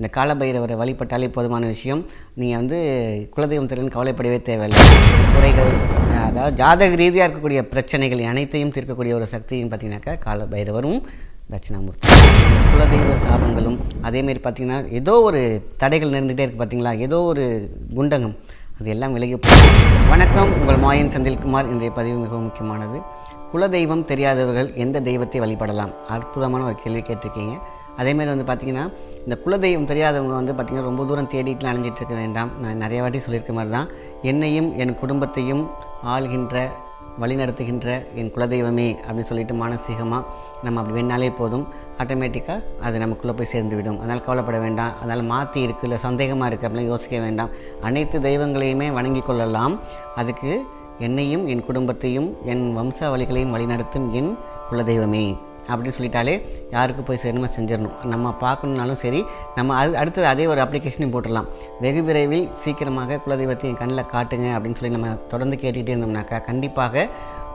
இந்த காலபைரவரை வழிபட்டாலே போதுமான விஷயம். நீங்கள் வந்து குலதெய்வம் திறன் கவலைப்படவே தேவையில்லை. குறைகள் அதாவது ஜாதக ரீதியாக இருக்கக்கூடிய பிரச்சனைகள் அனைத்தையும் தீர்க்கக்கூடிய ஒரு சக்தின்னு பார்த்தீங்கன்னாக்கா காலபைரவரும் தட்சிணாமூர்த்தி. குலதெய்வ சாபங்களும் அதேமாரி பார்த்திங்கன்னா ஏதோ ஒரு தடைகள் நடந்துகிட்டே இருக்குது பார்த்தீங்களா? ஏதோ ஒரு குண்டகம் அது எல்லாம் விலகி வணக்கம் உங்கள் மாயன் செந்தில்குமார். இன்றைய பதிவு மிகவும் முக்கியமானது. குலதெய்வம் தெரியாதவர்கள் எந்த தெய்வத்தை வழிபடலாம்? அற்புதமான ஒரு கேள்வி கேட்டிருக்கீங்க. அதேமாரி வந்து பார்த்திங்கன்னா இந்த குலதெய்வம் தெரியாதவங்க வந்து பார்த்திங்கன்னா ரொம்ப தூரம் தேடிட்டு அலைஞ்சிட்டு இருக்க வேண்டாம். நான் நிறைய வாட்டி சொல்லியிருக்க மாதிரி தான் என்னையும் என் குடும்பத்தையும் ஆள்கின்ற வழிநடத்துகின்ற என் குலதெய்வமே அப்படின்னு சொல்லிட்டு மானசீகமாக நம்ம அப்படி வேணாலே போதும். ஆட்டோமேட்டிக்காக அது நமக்குள்ளே போய் சேர்ந்து விடும் அதனால் கவலைப்பட வேண்டாம். அதனால் மாற்றி இருக்குது இல்லை சந்தேகமாக இருக்குது அப்படிலாம் யோசிக்க வேண்டாம். அனைத்து தெய்வங்களையுமே வணங்கி கொள்ளலாம். அதுக்கு என்னையும் என் குடும்பத்தையும் என் வம்சாவளிகளையும் வழிநடத்தும் என் குலதெய்வமே. அப்படின்னு சொல்லிட்டாலே யாருக்கு போய் சேரணுமோ செஞ்சிடணும். நம்ம பார்க்கணுன்னாலும் சரி நம்ம அது அடுத்தது அதே ஒரு அப்ளிகேஷனையும் போட்டுடலாம். வெகு விரைவில் சீக்கிரமாக குலதெய்வத்தை என் கண்ணில் காட்டுங்க அப்படின்னு சொல்லி நம்ம தொடர்ந்து கேட்டுகிட்டே இருந்தோம்னாக்கா கண்டிப்பாக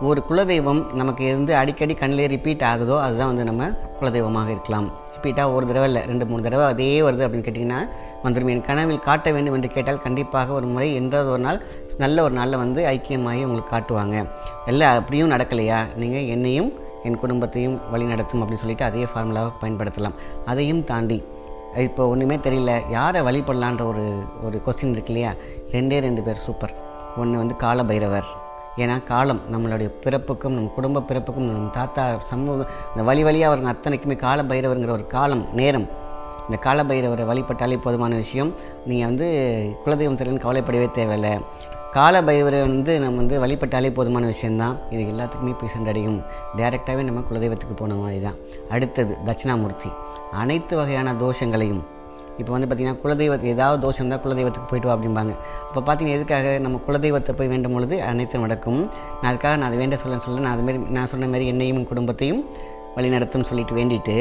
ஒரு குலதெய்வம் நமக்கு இருந்து அடிக்கடி கண்ணிலே ரிப்பீட் ஆகுதோ அதுதான் வந்து நம்ம குலதெய்வமாக இருக்கலாம். ரிப்பீட்டாக ஒரு தடவை இல்லை ரெண்டு மூணு தடவை அதே வருது அப்படின்னு கேட்டிங்கன்னா வந்துடும் என் கனவில் காட்ட வேண்டும் என்று கேட்டால் கண்டிப்பாக ஒரு முறை என்றாவது ஒரு நாள் நல்ல ஒரு நாளில் வந்து ஐக்கியமாகி உங்களுக்கு காட்டுவாங்க. இல்லை அப்படியும் நடக்கலையா? நீங்கள் என்னையும் என் குடும்பத்தையும் வழி நடத்தும் அப்படின்னு சொல்லிட்டு அதே ஃபார்முலாவை பயன்படுத்தலாம். அதையும் தாண்டி இப்போ ஒன்றுமே தெரியல யாரை வழிபடலான்ற ஒரு ஒரு கொஸ்டின் இருக்கு இல்லையா? ரெண்டே ரெண்டு பேர் சூப்பர் ஒன்று வந்து கால பைரவர் ஏன்னா காலம் நம்மளுடைய பிறப்புக்கும் நம்ம குடும்ப பிறப்புக்கும் நம்ம தாத்தா சமூக இந்த வழி வழியாக வருங்க அத்தனைக்குமே கால பைரவருங்கிற ஒரு காலம் நேரம். இந்த கால பைரவரை வழிபட்டாலே போதுமான விஷயம். நீங்கள் வந்து குலதெய்வம் தெரியலன்னு கவலைப்படவே தேவையில்லை. கால பைரவரை வந்து நம்ம வந்து வழிபட்டாலே போதுமான விஷயந்தான் இது எல்லாத்துக்குமே போய் சென்றடையும். டைரெக்டாகவே நம்ம குலதெய்வத்துக்கு போன மாதிரி தான் அடுத்தது தட்சிணாமூர்த்தி. அனைத்து வகையான தோஷங்களையும் இப்போ வந்து பார்த்திங்கன்னா குலதெய்வத்துக்கு ஏதாவது தோஷம் இருந்தால் குலதெய்வத்துக்கு போயிட்டு வா அப்படிம்பாங்க. இப்போ பார்த்தீங்கன்னா எதுக்காக நம்ம குலதெய்வத்தை போய் வேண்டும் பொழுது அனைத்தும் நடக்கும். நான் அதுக்காக நான் அதை வேண்ட சொல்ல சொல்ல நான் அதுமாரி நான் சொன்ன மாதிரி என்னையும் குடும்பத்தையும் வழிநடத்தும் சொல்லிட்டு வேண்டிட்டு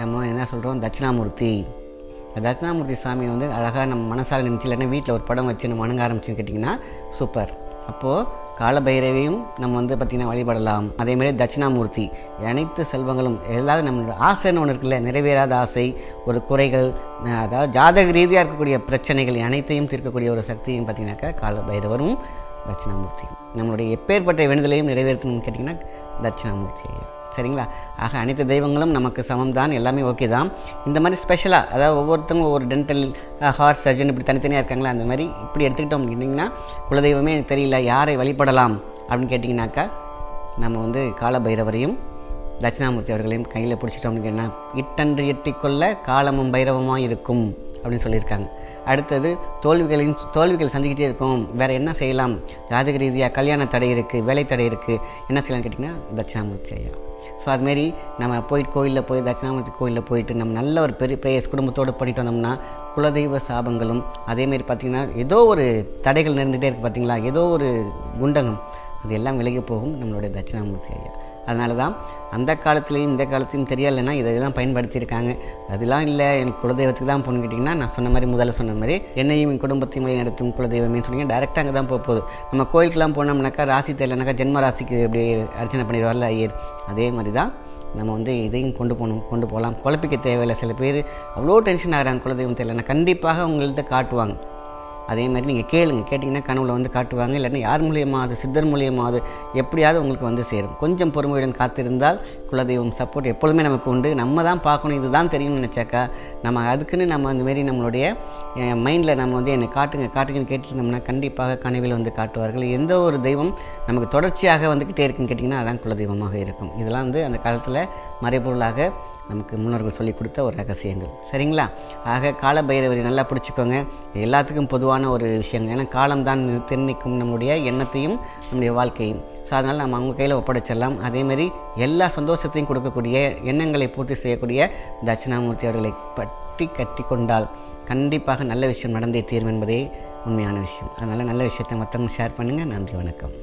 நம்ம என்ன சொல்கிறோம் தட்சிணாமூர்த்தி. தட்சிணாமூர்த்தி சாமி வந்து அழகாக நம்ம மனசால் நினச்சி இல்லைன்னா வீட்டில் ஒரு படம் வச்சு நம்ம வணங்க ஆரம்பிச்சுன்னு கேட்டிங்கன்னா சூப்பர். அப்போது காலபைரவையும் நம்ம வந்து பார்த்திங்கன்னா வழிபடலாம். அதேமாதிரி தட்சிணாமூர்த்தி அனைத்து செல்வங்களும் எல்லாரும் நம்மளோட ஆசைன்னு ஒன்று இருக்குல்ல? நிறைவேறாத ஆசை ஒரு குறைகள் அதாவது ஜாதக ரீதியாக இருக்கக்கூடிய பிரச்சனைகள் அனைத்தையும் தீர்க்கக்கூடிய ஒரு சக்தியும் பார்த்தீங்கன்னாக்கா காலபைரவரும் தட்சிணாமூர்த்தி நம்மளுடைய எப்பேற்பட்ட வேண்டுதலையும் நிறைவேற்றணும்னு கேட்டிங்கன்னா தட்சிணாமூர்த்தி சரிங்களா? ஆக அனைத்து தெய்வங்களும் நமக்கு சமம் தான் எல்லாமே ஓகே தான் இந்த மாதிரி ஸ்பெஷலாக அதாவது ஒவ்வொருத்தவங்க ஒவ்வொரு டென்டல் ஹார்ட் சர்ஜன் இப்படி தனித்தனியாக இருக்காங்களா? அந்த மாதிரி இப்படி எடுத்துக்கிட்டோம் அப்படின்னா குலதெய்வமே எனக்கு தெரியல யாரை வழிபடலாம் அப்படின்னு கேட்டிங்கனாக்கா நம்ம வந்து காலபைரவரையும் தட்சிணாமூர்த்தி அவர்களையும் கையில் பிடிச்சிட்டோம் அப்படின்னா இட்டன்று எட்டிக்கொள்ள காலமும் பைரவமாக இருக்கும் அப்படின்னு சொல்லியிருக்காங்க. அடுத்தது தோல்விகளின் தோல்விகள் சந்திக்கிட்டே இருக்கோம். வேறு என்ன செய்யலாம்? ஜாதக ரீதியாக கல்யாண தடை இருக்குது வேலை தடை இருக்குது என்ன செய்யலாம்னு கேட்டிங்கன்னா தட்சிணாமூர்த்தி ஐயா. ஸோ அதுமாரி நம்ம போயிட்டு கோயிலில் போய் தட்சிணாமூர்த்தி கோயிலில் போயிட்டு நம்ம நல்ல ஒரு பெரிய பிரேயர்ஸ் குடும்பத்தோடு பண்ணிட்டு வந்தோம்னா குலதெய்வ சாபங்களும் அதேமாரி பார்த்திங்கன்னா ஏதோ ஒரு தடைகள் நடந்துகிட்டே இருக்குது பார்த்தீங்களா ஏதோ ஒரு குண்டகம் அது எல்லாம் விலகி போகும் நம்மளுடைய தட்சிணாமூர்த்தி ஐயா. அதனால தான் அந்த காலத்துலேயும் இந்த காலத்துலையும் தெரியலைன்னா இதெல்லாம் பயன்படுத்தியிருக்காங்க. அதெல்லாம் இல்லை எனக்கு குலதெய்வத்துக்கு தான் போகணுன்னு கேட்டிங்கன்னா நான் சொன்ன மாதிரி முதல்ல சொன்ன மாதிரி என்னையும் என் குடும்பத்தையும் வழி நடத்தும் குலதெய்வமே சொன்னீங்க டேரெக்டாக அங்கே தான் போக போகுது. நம்ம கோயிலுக்குலாம் போனோம்னாக்கா ராசி தெரியலனாக்கா ஜென்ம ராசிக்கு எப்படி அர்ச்சனை பண்ணிடுவார்ல ஐயர். அதே மாதிரி தான் நம்ம வந்து இதையும் கொண்டு போகணும் கொண்டு போகலாம். குழப்பிக்க தேவையில்லை. சில பேர் அவ்வளோ டென்ஷன் ஆகிறாங்க குலதெய்வம் தெரியலன்னா கண்டிப்பாக உங்கள்கிட்ட காட்டுவாங்க. அதே மாதிரி நீங்கள் கேளுங்க. கேட்டிங்கன்னா கனவுல வந்து காட்டுவாங்க. இல்லைன்னா யார் மூலியமாக அது சித்தர் மூலியமாவது எப்படியாவது உங்களுக்கு வந்து சேரும். கொஞ்சம் பொறுமையுடன் காத்திருந்தால் குலதெய்வம் சப்போர்ட் எப்பொழுதுமே நமக்கு உண்டு. நம்ம தான் பார்க்கணும். இதுதான் தெரியும்னு நினச்சாக்கா நம்ம அதுக்குன்னு நம்ம அந்த மாரி நம்மளுடைய மைண்டில் நம்ம வந்து என்னை காட்டுங்க காட்டுங்கன்னு கேட்டுருந்தோம்னா கண்டிப்பாக கனவில் வந்து காட்டுவார்கள். எந்த ஒரு தெய்வம் நமக்கு தொடர்ச்சியாக வந்துக்கிட்டே இருக்குன்னு கேட்டிங்கன்னா அதான் குலதெய்வமாக இருக்கும். இதெல்லாம் வந்து அந்த காலத்தில் மறைபொருளாக நமக்கு முன்னோர்கள் சொல்லி கொடுத்த ஒரு ரகசியங்கள். சரிங்களா? ஆக கால பைரவரை நல்லா பிடிச்சிக்கோங்க. எல்லாத்துக்கும் பொதுவான ஒரு விஷயங்கள். ஏன்னா காலம்தான் திருநிக்கும் நம்முடைய எண்ணத்தையும் நம்முடைய வாழ்க்கையும். ஸோ அதனால் நம்ம அவங்க கையில் ஒப்படைச்சிடலாம். அதேமாரி எல்லா சந்தோஷத்தையும் கொடுக்கக்கூடிய எண்ணங்களை பூர்த்தி செய்யக்கூடிய தட்சிணாமூர்த்தி அவர்களை பற்றி கட்டி கொண்டால் கண்டிப்பாக நல்ல விஷயம் நடந்தே தீரும் என்பதே உண்மையான விஷயம். அதனால் நல்ல விஷயத்தை மற்றவங்க ஷேர் பண்ணுங்கள் நன்றி வணக்கம்.